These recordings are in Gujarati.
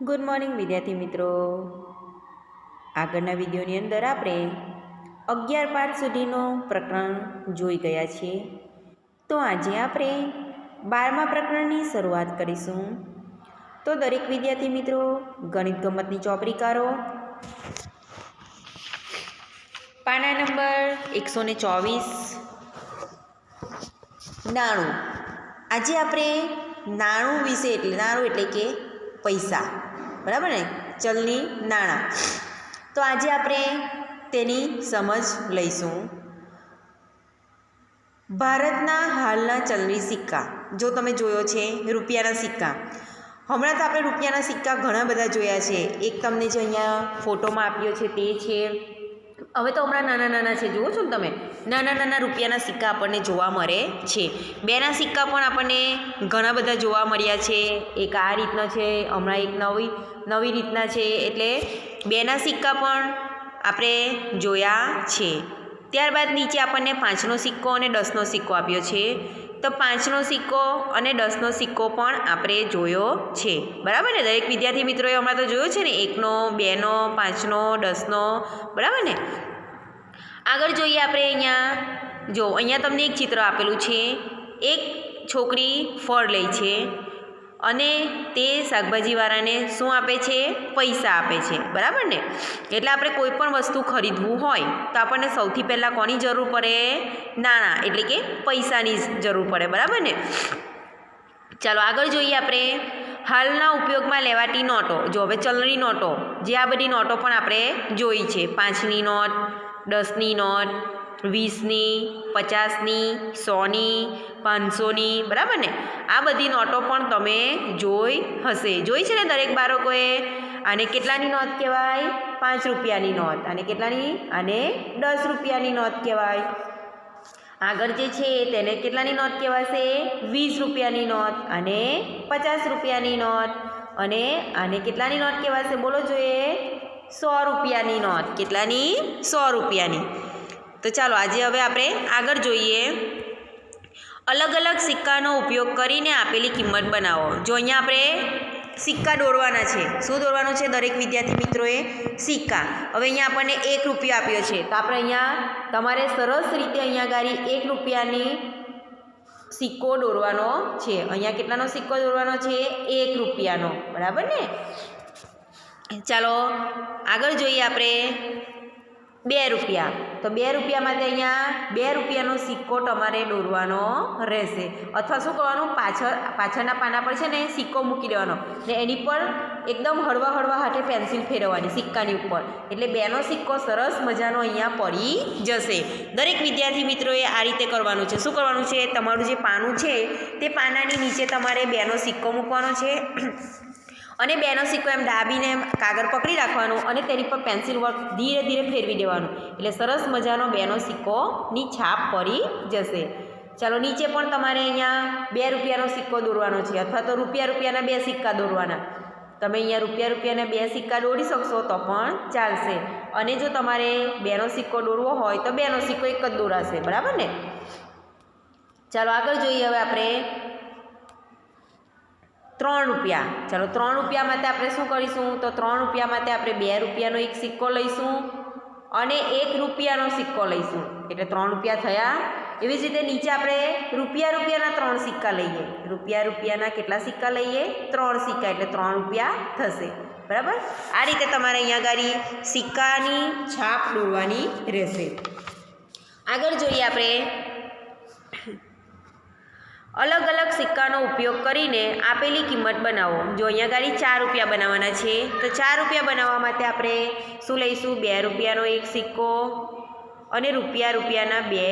ગુડ મોર્નિંગ વિદ્યાર્થી મિત્રો. આગળના વિડીયોની અંદર આપણે અગિયાર પાઠ સુધીનો પ્રકરણ જોઈ ગયા છીએ. તો આજે આપણે બારમા પ્રકરણની શરૂઆત કરીશું. તો દરેક વિદ્યાર્થી મિત્રો, ગણિત ગમતની ચોપડી કરો પાના નંબર એકસો ને ચોવીસ. નાણું. આજે આપણે નાણું વિશે એટલે, નાણું એટલે કે પૈસા. બરાબર ને? ચલણી નાણાં. તો આજે આપણે તેની સમજ લઈશું. ભારતના હાલના ચલણી સિક્કા. જો તમે જોયો છે રૂપિયાના સિક્કા. હમણાં તો આપણે રૂપિયાના સિક્કા ઘણા બધા જોયા છે. એક તમને જે અહીંયા ફોટોમાં આપ્યો છે તે છે હવે તો હમણાં નાના નાના છે, જુઓ છો ને તમે? નાના નાના રૂપિયાના સિક્કા આપણને જોવા મળે છે. બેના સિક્કા પણ આપણને ઘણા બધા જોવા મળ્યા છે. એક આ રીતનો છે, હમણાં એક નવી નવી રીતના છે. એટલે બેના સિક્કા પણ આપણે જોયા છે. ત્યારબાદ નીચે આપણને પાંચનો સિક્કો અને દસનો સિક્કો આપ્યો છે. તો પાંચનો સિક્કો અને દસનો સિક્કો પણ આપણે જોયો છે. બરાબર ને? દરેક વિદ્યાર્થી મિત્રોએ હમણાં તો જોયો છે ને? એકનો, બેનો, પાંચનો, દસનો. બરાબર ને? આગળ જોઈએ આપણે અહીંયા. જો, અહીંયા તમને એક ચિત્ર આપેલું છે. એક છોકરી ફળ લે છે. અને તે શાકભાજીવાળાને શું આપે છે? પૈસા આપે છે. બરાબર ને? એટલે આપણે કોઈ પણ વસ્તુ ખરીદવું હોય તો આપણને સૌથી પહેલાં કોની જરૂર પડે? નાણાં, એટલે કે પૈસાની જરૂર પડે. બરાબર ને? ચાલો આગળ જોઈએ આપણે. હાલના ઉપયોગમાં લેવાતી નોટો. જો હવે ચલણી નોટો. જે આ બધી નોટો પણ આપણે જોઈ છે. પાંચની નોટ, દસની નોટ વીસની, પચાસની, સોની, પાંચસોની, બરાબર ને? આ બધી નોટો પણ તમે જોઈ હશે. જોઈ છે ને દરેક બાળકોએ? આને કેટલાની નોટ કહેવાય? પાંચ રૂપિયાની નોટ અને કેટલાની? આને દસ રૂપિયાની નોટ કહેવાય. આગળ જે છે તેને કેટલાની નોટ કહેવાશે? વીસ રૂપિયાની નોટ અને પચાસ રૂપિયાની નોટ અને આને કેટલાની નોટ કહેવાશે? બોલો જોઈએ. સો રૂપિયાની નોટ કેટલાની? સો રૂપિયાની. તો ચાલો આજે હવે આપણે આગળ જોઈએ. અલગ અલગ સિક્કાનો ઉપયોગ કરીને આપેલી કિંમત બનાવો. જો અહીંયા આપણે સિક્કા દોરવાના છે. શું દોરવાનું છે? દરેક વિદ્યાર્થી મિત્રોએ સિક્કા. હવે અહીંયા આપણને એક રૂપિયો આપ્યો છે. તો આપણે અહીંયા તમારે સરસ રીતે અહીંયા ગાડી એક રૂપિયાની સિક્કો દોરવાનો છે. અહીંયા કેટલાનો સિક્કો દોરવાનો છે? એક રૂપિયાનો. બરાબર ને? ચાલો આગળ જોઈએ આપણે. બે રૂપિયા. તો બે રૂપિયા માટે અહીંયા બે રૂપિયાનો સિક્કો તમારે દોરવાનો રહેશે. અથવા શું કરવાનું? પાછળ, પાછળના પાના પર છે ને સિક્કો મૂકી દેવાનો. ને એની પર એકદમ હળવા હળવા હાથે પેન્સિલ ફેરવવાની સિક્કાની ઉપર. એટલે બેનો સિક્કો સરસ મજાનો અહીંયા પડી જશે. દરેક વિદ્યાર્થી મિત્રોએ આ રીતે કરવાનું છે. શું કરવાનું છે? તમારું જે પાનું છે, તે પાનાની નીચે તમારે બેનો સિક્કો મૂકવાનો છે. અને બેનો સિક્કો એમ ડાબીને કાગળ પકડી રાખવાનું અને તેની પર પેન્સિલ વર્ક ધીરે ધીરે ફેરવી દેવાનું. એટલે સરસ મજાનો બેનો સિક્કોની છાપ પડી જશે. ચાલો, નીચે પણ તમારે અહીંયા બે રૂપિયાનો સિક્કો દોરવાનો છે અથવા તો રૂપિયા રૂપિયાના બે સિક્કા દોરવાના. તમે અહીંયા રૂપિયા રૂપિયાના બે સિક્કા દોરી શકશો તો પણ ચાલશે. અને જો તમારે બેનો સિક્કો દોરવો હોય તો બેનો સિક્કો એક જ દોરાશે. બરાબર ને? ચાલો, આગળ જોઈએ હવે આપણે ત્રણ રૂપિયા. ચાલો, ત્રણ રૂપિયા માટે આપણે શું કરીશું? તો ત્રણ રૂપિયા માટે આપણે બે રૂપિયાનો એક સિક્કો લઈશું અને એક રૂપિયાનો સિક્કો લઈશું. એટલે ત્રણ રૂપિયા થયા. એવી જ રીતે નીચે આપણે રૂપિયા રૂપિયાના ત્રણ સિક્કા લઈએ. રૂપિયા રૂપિયાના કેટલા સિક્કા લઈએ? ત્રણ સિક્કા. એટલે ત્રણ રૂપિયા થશે. બરાબર? આ રીતે તમારે અહીંયા આગળ સિક્કાની છાપ દોરવાની રહેશે. આગળ જોઈએ આપણે અલગ અલગ સિક્કાનો ઉપયોગ કરીને આપેલી કિંમત બનાવો. જો અહીંયા ગાડી ચાર રૂપિયા બનાવવાના છે, તો ચાર રૂપિયા બનાવવા માટે આપણે શું લઈશું? બે રૂપિયાનો એક સિક્કો અને રૂપિયા રૂપિયાના બે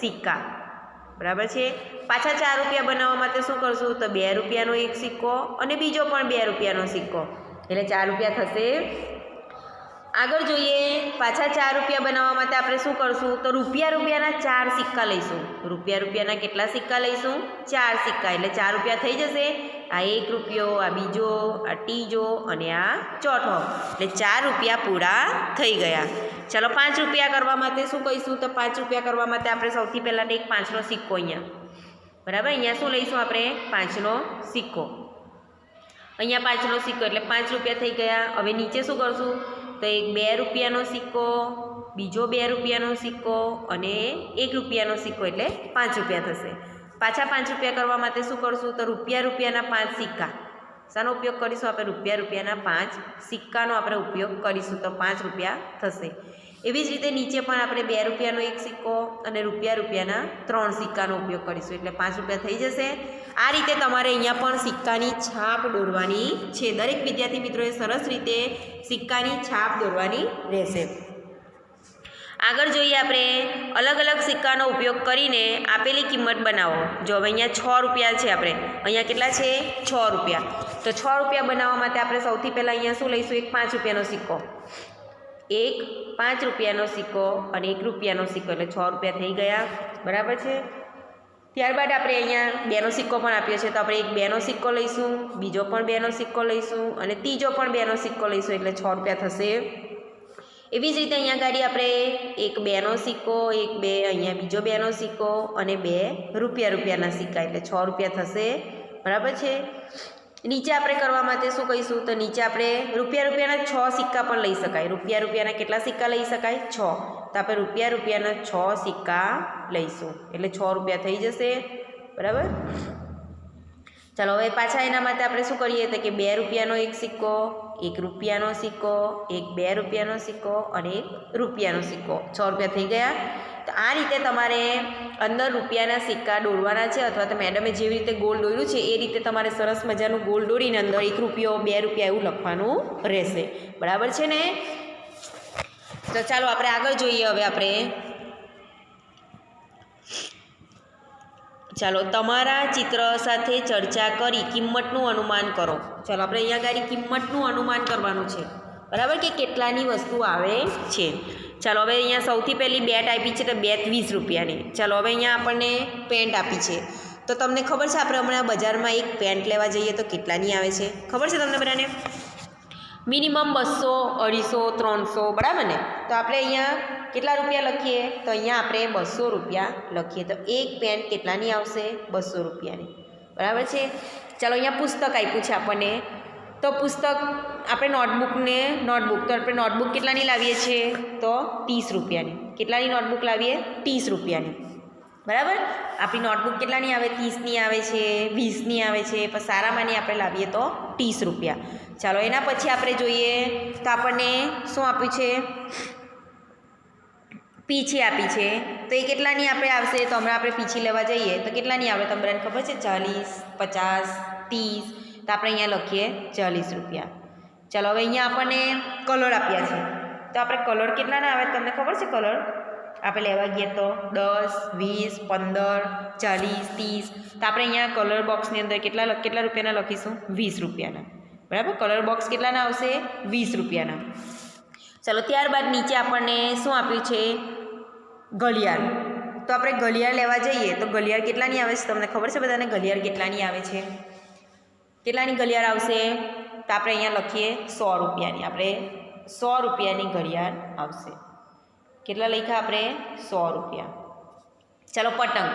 સિક્કા. બરાબર છે? પાછા ચાર રૂપિયા બનાવવા માટે શું કરશું? તો બે રૂપિયાનો એક સિક્કો અને બીજો પણ બે રૂપિયાનો સિક્કો. એટલે ચાર રૂપિયા થશે આગળ જોઈએ, પાછા ચાર રૂપિયા બનાવવા માટે આપણે શું કરશું? તો રૂપિયા રૂપિયાના ચાર સિક્કા લઈશું. રૂપિયા રૂપિયાના કેટલા સિક્કા લઈશું? ચાર સિક્કા. એટલે ચાર રૂપિયા થઈ જશે. આ એક રૂપિયો, આ બીજો, આ ત્રીજો અને આ ચોથો. એટલે ચાર રૂપિયા પૂરા થઈ ગયા. ચાલો પાંચ રૂપિયા કરવા માટે શું કહીશું? તો પાંચ રૂપિયા કરવા માટે આપણે સૌથી પહેલાં એક પાંચનો સિક્કો અહીંયા. બરાબર? અહીંયા શું લઈશું આપણે? પાંચનો સિક્કો. અહીંયા પાંચનો સિક્કો. એટલે પાંચ રૂપિયા થઈ ગયા. હવે નીચે શું કરશું? તો એક બે રૂપિયાનો સિક્કો, બીજો બે રૂપિયાનો સિક્કો અને એક રૂપિયાનો સિક્કો એટલે પાંચ રૂપિયા થશે. પાછા પાંચ રૂપિયા કરવા માટે શું કરશું? તો રૂપિયા રૂપિયાના પાંચ સિક્કા. શાનો ઉપયોગ કરીશું? આપણે રૂપિયા રૂપિયાના પાંચ સિક્કાનો આપણે ઉપયોગ કરીશું. તો પાંચ રૂપિયા થશે. એવી જ રીતે નીચે પણ આપણે બે રૂપિયાનો એક સિક્કો અને રૂપિયા રૂપિયાના ત્રણ સિક્કાનો ઉપયોગ કરીશું. એટલે પાંચ રૂપિયા થઈ જશે. આ રીતે તમારે અહીંયા પણ સિક્કાની છાપ દોરવાની છે. દરેક વિદ્યાર્થી મિત્રોએ સરસ રીતે સિક્કાની છાપ દોરવાની રહેશે. આગળ જોઈએ આપણે અલગ અલગ સિક્કાનો ઉપયોગ કરીને આપેલી કિંમત બનાવો. જો હવે અહીંયા છ રૂપિયા છે આપણે. અહીંયા કેટલા છે? છ રૂપિયા. તો છ રૂપિયા બનાવવા માટે આપણે સૌથી પહેલાં અહીંયા શું લઈશું? એક પાંચ રૂપિયાનો સિક્કો. એક પાંચ રૂપિયાનો સિક્કો અને એક રૂપિયાનો સિક્કો. એટલે છ રૂપિયા થઈ ગયા. બરાબર છે? ત્યારબાદ આપણે અહીંયા બેનો સિક્કો પણ આપ્યો છે. તો આપણે એક બેનો સિક્કો લઈશું, બીજો પણ બેનો સિક્કો લઈશું અને ત્રીજો પણ બેનો સિક્કો લઈશું, એટલે છ રૂપિયા થશે. એવી જ રીતે અહીંયા ગાડી આપણે એક બેનો સિક્કો, એક બે અહીંયા બીજો બેનો સિક્કો અને બે રૂપિયા રૂપિયાના સિક્કા, એટલે છ રૂપિયા થશે. બરાબર છે? નીચે આપણે કરવા માટે શું કહીશું? તો નીચે આપણે રૂપિયા રૂપિયાના છ સિક્કા પણ લઈ શકાય. રૂપિયા રૂપિયાના કેટલા સિક્કા લઈ શકાય? છ. તો આપણે રૂપિયા રૂપિયાના છ સિક્કા લઈશું. એટલે છ રૂપિયા થઈ જશે. બરાબર? ચાલો, હવે પાછા એના માટે આપણે શું કરીએ? તો કે બે રૂપિયાનો એક સિક્કો એક રૂપિયાનો સિક્કો, એક બે રૂપિયાનો સિક્કો અને એક રૂપિયાનો સિક્કો. છ રૂપિયા થઈ ગયા. તો આ રીતે તમારે અંદર રૂપિયાના સિક્કા દોરવાના છે અથવા તો મેડમે જેવી રીતે ગોળ દોર્યું છે, એ રીતે તમારે સરસ મજાનું ગોળ દોરીને અંદર એક રૂપિયો, બે રૂપિયા એવું લખવાનું રહેશે. બરાબર છે ને? તો ચાલો આપણે આગળ જોઈએ હવે આપણે. ચાલો તમારા ચિત્ર સાથે ચર્ચા કરી કિંમતનું અનુમાન કરો. ચાલો આપણે અહીંયા આગળ કિંમતનું અનુમાન કરવાનું છે. બરાબર કે કેટલાની વસ્તુ આવે છે? ચાલો હવે અહીંયા સૌથી પહેલી બેટ આપી છે તો બેટ વીસ રૂપિયાની. ચાલો હવે અહીંયા આપણને પેન્ટ આપી છે. તો તમને ખબર છે આપણે હમણાં બજારમાં એક પેન્ટ લેવા જઈએ તો કેટલાની આવે છે? ખબર છે તમને બધાને? મિનિમમ બસો, અઢીસો, ત્રણસો, બરાબર ને? તો આપણે અહીંયા કેટલા રૂપિયા લખીએ? તો અહીંયા આપણે બસો રૂપિયા લખીએ. તો એક પેન કેટલાની આવશે? બસો રૂપિયાની. બરાબર છે? ચાલો અહીંયા પુસ્તક આપ્યું છે આપણને. તો પુસ્તક આપણે નોટબુકને, નોટબુક, તો આપણે નોટબુક કેટલાની લાવીએ છીએ? તો ત્રીસ રૂપિયાની. કેટલાની નોટબુક લાવીએ? ત્રીસ રૂપિયાની. બરાબર? આપણી નોટબુક કેટલાની આવે? ત્રીસની આવે છે, વીસની આવે છે. પણ સારામાંની આપણે લાવીએ તો ત્રીસ રૂપિયા. ચાલો, એના પછી આપણે જોઈએ તો આપણને શું આપ્યું છે? પીછી આપી છે. તો એ કેટલાની આપણે આવશે? તો હમણાં આપણે પીછી લેવા જઈએ. તો કેટલાની આવે તમને ખબર છે? ચાલીસ, પચાસ, ત્રીસ. તો આપણે અહીંયા લખીએ ચાલીસ રૂપિયા. ચાલો, હવે અહીંયા આપણને કલર આપ્યા છે. તો આપણે કલર કેટલાના આવે તમને ખબર છે કલર? આપણે લેવા ગઈએ તો દસ, વીસ, પંદર, ચાલીસ, ત્રીસ. તો આપણે અહીંયા કલર બોક્સની અંદર કેટલા કેટલા રૂપિયાના લખીશું? વીસ રૂપિયાના. બરાબર? કલર બોક્સ કેટલાના આવશે? વીસ રૂપિયાના. ચાલો, ત્યારબાદ નીચે આપણને શું આપ્યું છે? ઘડિયાળ. તો આપણે ઘડિયાળ લેવા જઈએ, તો ઘડિયાળ કેટલાની આવે છે તમને ખબર છે બધાને? ઘડિયાળ કેટલાની આવે છે? કેટલાની ઘડિયાળ આવશે? તો આપણે અહીંયા લખીએ, સો રૂપિયાની. આપણે સો રૂપિયાની ઘડિયાળ આવશે. કેટલા લખ્યા આપણે? સો રૂપિયા. ચાલો, પતંગ.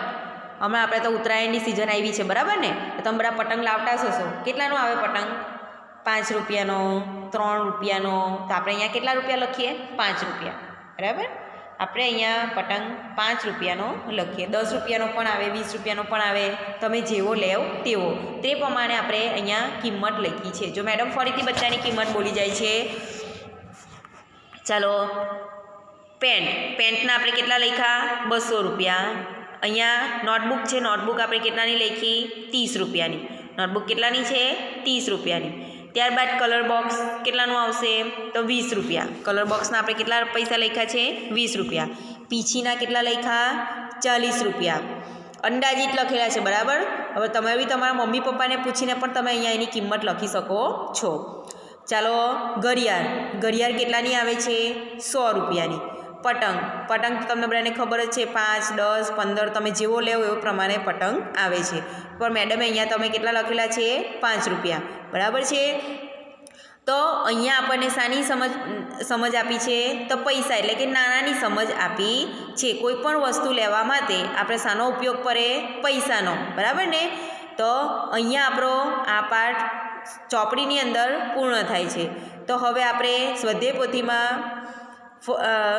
હમણાં આપણે તો ઉત્તરાયણની સિઝન આવી છે, બરાબર ને? તો તમે બધા પતંગ લાવતા જ હશો. કેટલાનું આવે પતંગ? પાંચ રૂપિયાનો, ત્રણ રૂપિયાનો, તો આપણે અહીંયા કેટલા રૂપિયા લખીએ? પાંચ રૂપિયા. બરાબર? આપણે અહીંયા પતંગ પાંચ રૂપિયાનો લખીએ. દસ રૂપિયાનો પણ આવે, વીસ રૂપિયાનો પણ આવે, તમે જેવો લેવ તેવો. તે પ્રમાણે આપણે અહીંયા કિંમત લખી છે. જો મેડમ ફરીથી બચ્ચાની કિંમત બોલી જાય છે. ચાલો. પેન્ટ. પેન્ટના આપણે કેટલા લખ્યા? બસો રૂપિયા. અહીંયા નોટબુક છે. નોટબુક આપણે કેટલાની લખી? ત્રીસ રૂપિયાની. નોટબુક કેટલાની છે? ત્રીસ રૂપિયાની. ત્યારબાદ કલર બોક્સ કેટલાનું આવશે? તો વીસ રૂપિયા. કલર બોક્સના આપણે કેટલા પૈસા લખ્યા છે? વીસ રૂપિયા. પીછીના કેટલા લખ્યા? ચાલીસ રૂપિયા. અંદાજિત લખેલા છે, બરાબર? હવે તમે બી તમારા મમ્મી પપ્પાને પૂછીને પણ તમે અહીંયા એની કિંમત લખી શકો છો. ચાલો, ઘડિયાળ. ઘડિયાળ કેટલાની આવે છે? સો રૂપિયાની. પતંગ. પતંગ તો તમને બધાને ખબર જ છે, પાંચ, દસ, પંદર, તમે જેવો લેવો એવો પ્રમાણે પતંગ આવે છે. પણ મેડમે અહીંયા તમે કેટલા લખેલા છે? પાંચ રૂપિયા. બરાબર છે? તો અહીંયા આપણને શાની સમજ સમજ આપી છે, તો પૈસા એટલે કે નાનાની સમજ આપી છે. કોઈ પણ વસ્તુ લેવા માટે આપણે શાનો ઉપયોગ કરે પૈસાનો. બરાબર ને? તો અહીંયા આપણો આ પાઠ ચોપડીની અંદર પૂર્ણ થાય છે. તો હવે આપણે સ્વાધ્યાય પોથીમાં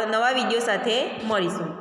નવા વીડિયો સાથે મળીશું.